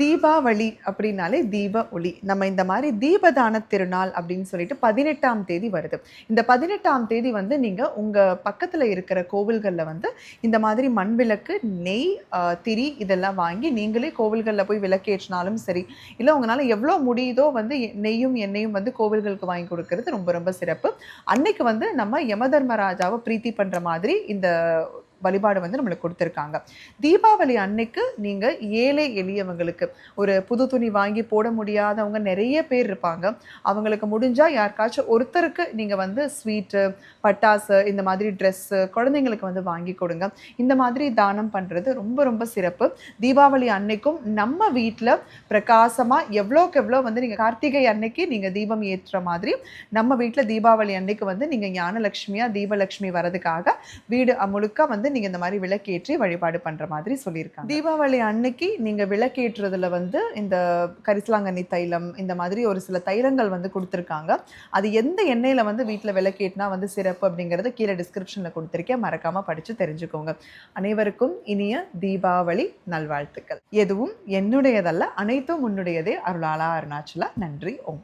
தீபாவளி அப்படின்னாலே தீப ஒளி. நம்ம இந்த மாதிரி தீபதான திருநாள் அப்படின்னு சொல்லிட்டு பதினெட்டாம் தேதி வருது. இந்த பதினெட்டாம் தேதி வந்து நீங்கள் உங்கள் பக்கத்தில் இருக்கிற கோவில்களில் வந்து இந்த மாதிரி மண் விளக்கு நெய் திரி இதெல்லாம் வாங்கி நீங்களே கோவில்களில் போய் விளக்கேற்றினாலும் சரி இல்லை உங்களால் எவ்வளோ முடியுதோ வந்து நெய்யும் எண்ணெயும் வந்து கோவில்களுக்கு வாங்கி கொடுக்கறது ரொம்ப ரொம்ப சிறப்பு. அன்னைக்கு வந்து நம்ம யமதர்மராஜாவை பிரீத்தி பண்ணுற மாதிரி இந்த வழிபாடு வந்து நம்மளுக்கு கொடுத்துருக்காங்க. தீபாவளி அன்னைக்கு நீங்கள் ஏழை எளியவங்களுக்கு ஒரு புது துணி வாங்கி போட முடியாதவங்க நிறைய பேர் இருப்பாங்க. அவங்களுக்கு முடிஞ்சால் யாருக்காச்சும் ஒருத்தருக்கு நீங்கள் வந்து ஸ்வீட்டு பட்டாசு இந்த மாதிரி ட்ரெஸ்ஸு குழந்தைங்களுக்கு வந்து வாங்கி கொடுங்க. இந்த மாதிரி தானம் பண்ணுறது ரொம்ப ரொம்ப சிறப்பு. தீபாவளி அன்னைக்கும் நம்ம வீட்டில் பிரகாசமாக எவ்வளோக்கு எவ்வளோ வந்து நீங்கள் கார்த்திகை அன்னைக்கு நீங்கள் தீபம் ஏற்றுற மாதிரி நம்ம வீட்டில் தீபாவளி அன்னைக்கு வந்து நீங்கள் ஞானலட்சுமியாக தீபலட்சுமி வரதுக்காக வீடு முழுக்க வந்து நீங்கள் இந்த மாதிரி விளக்கேற்றி வழிபாடு பண்ணுற மாதிரி சொல்லியிருக்காங்க. தீபாவளி அன்னைக்கு நீங்கள் விளக்கேற்றுறதுல வந்து இந்த கரிசலாங்கண்ணி தைலம் இந்த மாதிரி ஒரு சில தைலங்கள் வந்து கொடுத்துருக்காங்க. அது எந்த எண்ணெயில் வந்து வீட்டில் விளக்கேட்டினா வந்து சிறப்பு அப்படிங்கிறத கீழே டிஸ்கிரிப்ஷனில் கொடுத்துருக்கேன். மறக்காமல் படித்து தெரிஞ்சுக்கோங்க. அனைவருக்கும் இனிய தீபாவளி நல்வாழ்த்துக்கள். எதுவும் என்னுடையதல்ல அனைத்தும் உன்னுடையதே. அருளாளா அருணாச்சலா நன்றி ஓம்.